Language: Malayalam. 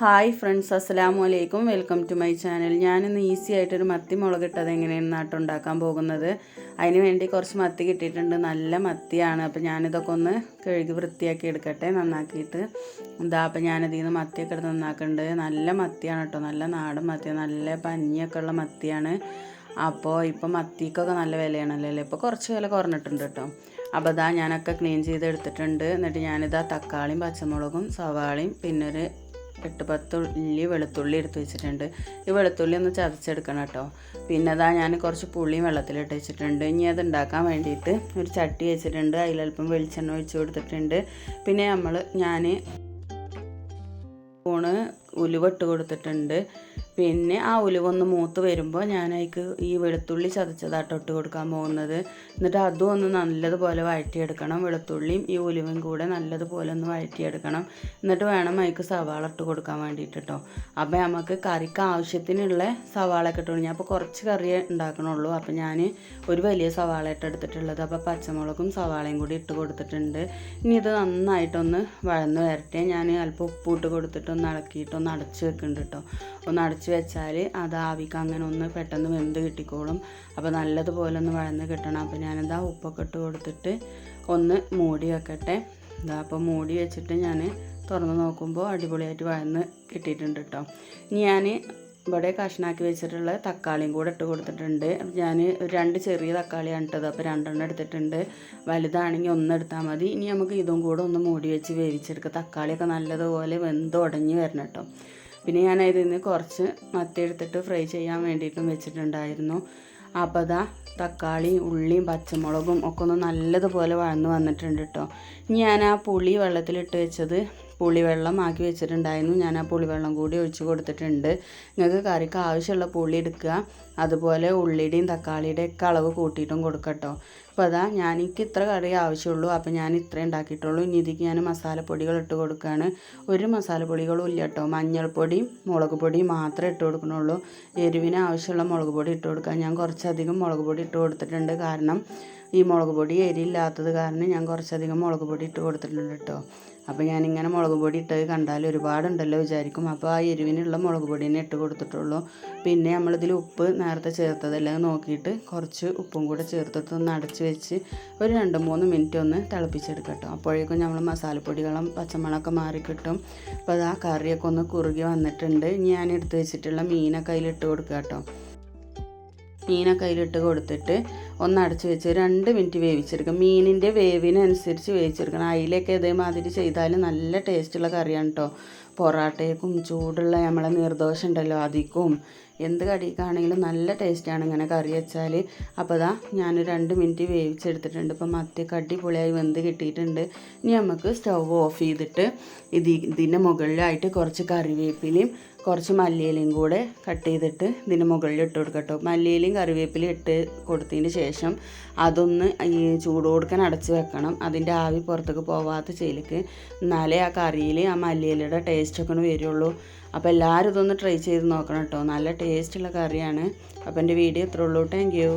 ഹായ് ഫ്രണ്ട്സ് അസ്സലാമു അലൈക്കും വെൽക്കം ടു മൈ ചാനൽ. ഞാനിന്ന് ഈസി ആയിട്ടൊരു മത്തി മുളകിട്ടത് എങ്ങനെയാണ് നാട്ടുണ്ടാക്കാൻ പോകുന്നത്. അതിന് വേണ്ടി കുറച്ച് മത്തി കിട്ടിയിട്ടുണ്ട്. നല്ല മത്തിയാണ്. അപ്പോൾ ഞാനിതൊക്കെ ഒന്ന് കഴുകി വൃത്തിയാക്കി എടുക്കട്ടെ നന്നാക്കിയിട്ട്. എന്താ അപ്പോൾ ഞാനിതിൽ നിന്ന് മത്തിയൊക്കെ എടുത്ത് നന്നാക്കുന്നുണ്ട് നല്ല മത്തിയാണ് കേട്ടോ. നല്ല നാടൻ മത്തി നല്ല പഞ്ഞിയൊക്കെ ഉള്ള മത്തിയാണ്. അപ്പോൾ ഇപ്പോൾ മത്തിക്കൊക്കെ നല്ല വിലയാണല്ലോ അല്ലേ? ഇപ്പോൾ കുറച്ച് വില കുറഞ്ഞിട്ടുണ്ട് കേട്ടോ. അപ്പോൾ ഇതാ ഞാനൊക്കെ ക്ലീൻ ചെയ്ത് എടുത്തിട്ടുണ്ട് എന്നിട്ട് ഞാനിതാ തക്കാളിയും പച്ചമുളകും സവാളയും പിന്നൊരു എട്ട് പത്ത് ഉള്ളി വെളുത്തുള്ളി എടുത്ത് വെച്ചിട്ടുണ്ട്. ഈ വെളുത്തുള്ളി ഒന്ന് ചതച്ചെടുക്കണം കേട്ടോ. പിന്നെ അതാ ഞാൻ കുറച്ച് പുളിയും വെള്ളത്തിലിട്ട് വെച്ചിട്ടുണ്ട്. ഇനി അത് ഉണ്ടാക്കാൻ വേണ്ടിയിട്ട് ഒരു ചട്ടി വെച്ചിട്ടുണ്ട്. അതിലൽപ്പം വെളിച്ചെണ്ണ ഒഴിച്ചു കൊടുത്തിട്ടുണ്ട്. പിന്നെ നമ്മൾ ഞാൻ സ്പൂണ് ഉലുവ ഇട്ട് കൊടുത്തിട്ടുണ്ട്. പിന്നെ ആ ഉലുവ ഒന്ന് മൂത്ത് വരുമ്പോൾ ഞാൻ അതിക്ക് ഈ വെളുത്തുള്ളി ചതച്ചതാട്ടോ ഇട്ട് കൊടുക്കാൻ പോകുന്നത്. എന്നിട്ട് അതും ഒന്ന് നല്ലതുപോലെ വഴറ്റിയെടുക്കണം. വെളുത്തുള്ളിയും ഈ ഉലുവയും കൂടെ നല്ലതുപോലെ ഒന്ന് വഴറ്റിയെടുക്കണം. എന്നിട്ട് വേണം അതിക്ക് സവാള ഇട്ട് കൊടുക്കാൻ വേണ്ടിയിട്ട് കേട്ടോ അപ്പോൾ നമുക്ക് കറിക്ക് ആവശ്യത്തിനുള്ള സവാള ഒക്കെ ഞാൻ അപ്പോൾ കുറച്ച് കറി ഉണ്ടാക്കണുള്ളൂ. അപ്പോൾ ഞാൻ ഒരു വലിയ സവാള ഇട്ട് എടുത്തിട്ടുള്ളത്. അപ്പോൾ പച്ചമുളകും സവാളയും കൂടി ഇട്ട് കൊടുത്തിട്ടുണ്ട്. ഇനി ഇത് നന്നായിട്ടൊന്ന് വഴന്ന് വരട്ടെ. ഞാൻ അല്പം ഉപ്പ് ഇട്ട് കൊടുത്തിട്ടൊന്ന് ഇളക്കിയിട്ടൊന്ന് അടച്ച് വെക്കുന്നുണ്ട് കേട്ടോ. ഒന്ന് അടച്ച് വെച്ചാൽ അത് ആവിക്ക് അങ്ങനെ ഒന്ന് പെട്ടെന്ന് വെന്ത് കിട്ടിക്കോളും. അപ്പോൾ നല്ലതുപോലെ ഒന്ന് വഴന്ന് കിട്ടണം. അപ്പോൾ ഞാനെന്താ ഉപ്പൊക്കെ ഇട്ട് കൊടുത്തിട്ട് ഒന്ന് മൂടി വെക്കട്ടെ. ഇതാ അപ്പോൾ മൂടി വെച്ചിട്ട് ഞാൻ തുറന്ന് നോക്കുമ്പോൾ അടിപൊളിയായിട്ട് വഴന്ന് കിട്ടിയിട്ടുണ്ട് കേട്ടോ ഇനി ഞാൻ ഇവിടെ കഷ്ണാക്കി വെച്ചിട്ടുള്ള തക്കാളിയും കൂടെ ഇട്ട് കൊടുത്തിട്ടുണ്ട്. ഞാൻ രണ്ട് ചെറിയ തക്കാളിയാണ് ഇട്ടത്. അപ്പോൾ രണ്ടെണ്ണം എടുത്തിട്ടുണ്ട്. വലുതാണെങ്കിൽ ഒന്ന് എടുത്താൽ മതി. ഇനി നമുക്ക് ഇതും കൂടെ ഒന്ന് മൂടി വെച്ച് വേവിച്ചെടുക്കുക തക്കാളിയൊക്കെ നല്ലതുപോലെ വെന്ത് ഉടഞ്ഞു വരണം കേട്ടോ പിന്നെ ഞാൻ അതിൽ നിന്ന് കുറച്ച് മത്തി എടുത്തിട്ട് ഫ്രൈ ചെയ്യാൻ വേണ്ടിയിട്ടും വെച്ചിട്ടുണ്ടായിരുന്നു. അപ്പോൾ തക്കാളി ഉള്ളിയും പച്ചമുളകും ഒക്കെ ഒന്ന് നല്ലതുപോലെ വഴന്ന് വന്നിട്ടുണ്ട് കേട്ടോ ഞാൻ ആ പുളി വെള്ളത്തിലിട്ട് വെച്ചത് പുളിവെള്ളം ആക്കി വെച്ചിട്ടുണ്ടായിരുന്നു. ഞാൻ ആ പുളിവെള്ളം കൂടി ഒഴിച്ച് കൊടുത്തിട്ടുണ്ട്. നിങ്ങൾക്ക് കറിക്ക് ആവശ്യമുള്ള പുളി എടുക്കുക. അതുപോലെ ഉള്ളിയുടെയും തക്കാളിയുടെയും ഒക്കെ അളവ് കൂട്ടിയിട്ടും കൊടുക്കട്ടോ. അപ്പോൾ അതാ ഞാൻ ഇത്ര കറി ആവശ്യമുള്ളൂ അപ്പോൾ ഞാൻ ഇത്രയും ഉണ്ടാക്കിയിട്ടുള്ളൂ ഇനി ഇതിക്ക് ഞാൻ മസാലപ്പൊടികൾ ഇട്ട് കൊടുക്കുകയാണ് ഒരു മസാലപ്പൊടികളും ഇല്ല കേട്ടോ മഞ്ഞൾപ്പൊടിയും മുളക് പൊടിയും മാത്രമേ ഇട്ട് കൊടുക്കണുള്ളൂ. എരിവിന് ആവശ്യമുള്ള മുളക് പൊടി ഇട്ട് കൊടുക്കുക ഞാൻ കുറച്ചധികം മുളക് പൊടി ഇട്ട് കൊടുത്തിട്ടുണ്ട്. കാരണം ഈ മുളക് പൊടി എരിയില്ലാത്തത് കാരണം ഞാൻ കുറച്ചധികം മുളക് പൊടി ഇട്ട് കൊടുത്തിട്ടുണ്ട് കേട്ടോ അപ്പോൾ ഞാനിങ്ങനെ മുളക് പൊടി ഇട്ടത് കണ്ടാൽ ഒരുപാടുണ്ടല്ലോ വിചാരിക്കും. അപ്പോൾ ആ എരിവിനുള്ള മുളക് പൊടി തന്നെ ഇട്ട് കൊടുത്തിട്ടുള്ളൂ. പിന്നെ നമ്മളിതിൽ ഉപ്പ് നേരത്തെ ചേർത്തതെല്ലാം നോക്കിയിട്ട് കുറച്ച് ഉപ്പും കൂടെ ചേർത്തിട്ട് ഒന്ന് അടച്ച് വെച്ച് ഒരു രണ്ട് മൂന്ന് മിനിറ്റ് ഒന്ന് തിളപ്പിച്ചെടുക്കട്ടോ അപ്പോഴേക്കും നമ്മൾ മസാലപ്പൊടികളും പച്ചമുളകൊക്കെ മാറി കിട്ടും. അപ്പോൾ അത് ആ കറിയൊക്കെ ഒന്ന് കുറുകി വന്നിട്ടുണ്ട്. ഞാൻ എടുത്ത് വെച്ചിട്ടുള്ള മീനൊക്കെ അതിലിട്ട് കൊടുക്കുക കേട്ടോ. മീനൊക്കെ അതിലിട്ട് കൊടുത്തിട്ട് ഒന്ന് അടച്ച് വെച്ച് രണ്ട് മിനിറ്റ് വേവിച്ചെടുക്കുക. മീനിന്റെ വേവിനനുസരിച്ച് വേവിച്ചെടുക്കണം. അതിലൊക്കെ ഇതേമാതിരി ചെയ്താൽ നല്ല ടേസ്റ്റുള്ള കറിയാണ് കേട്ടോ പൊറാട്ടയ്ക്കും ചൂടുള്ള നമ്മളെ നിർദോഷം ഉണ്ടല്ലോ അതിക്കും. എന്ത് കടിക്കാണെങ്കിലും നല്ല ടേസ്റ്റാണ് ഇങ്ങനെ കറി വെച്ചാൽ അപ്പോൾ ഇതാ ഞാൻ രണ്ട് മിനിറ്റ് വേവിച്ചെടുത്തിട്ടുണ്ട്. ഇപ്പം മത്തിയൊക്കെ അടിപൊളിയായി വെന്ത് കിട്ടിയിട്ടുണ്ട്. ഇനി നമുക്ക് സ്റ്റവ് ഓഫ് ചെയ്തിട്ട് ഇത് ഇതിന്റെ മുകളിലായിട്ട് കുറച്ച് കറിവേപ്പിലയും കുറച്ച് മല്ലിയിലയും കൂടെ കട്ട് ചെയ്തിട്ട് ഇതിന്റെ മുകളിൽ ഇട്ട് കൊടുക്കട്ടോ. മല്ലിയിലയും കറിവേപ്പിലയും ഇട്ട് കൊടുത്തതിന് ശേഷം അതൊന്ന് ഈ ചൂട് കൊടുക്കാൻ അടച്ച് വെക്കണം. അതിന്റെ ആവി പുറത്തേക്ക് പോവാത്ത ചെയ്യലേക്ക് എന്നാലേ ആ കറിയിൽ ആ മല്ലിയിലയുടെ ടേസ്റ്റൊക്കെ ഒന്ന് വരുള്ളൂ. അപ്പോൾ എല്ലാവരും ഇതൊന്ന് ട്രൈ ചെയ്ത് നോക്കണം കേട്ടോ. നല്ല ടേസ്റ്റുള്ള കറിയാണ്. അപ്പോൾ എന്റെ വീഡിയോ ഇത്രയുള്ളൂ താങ്ക് യു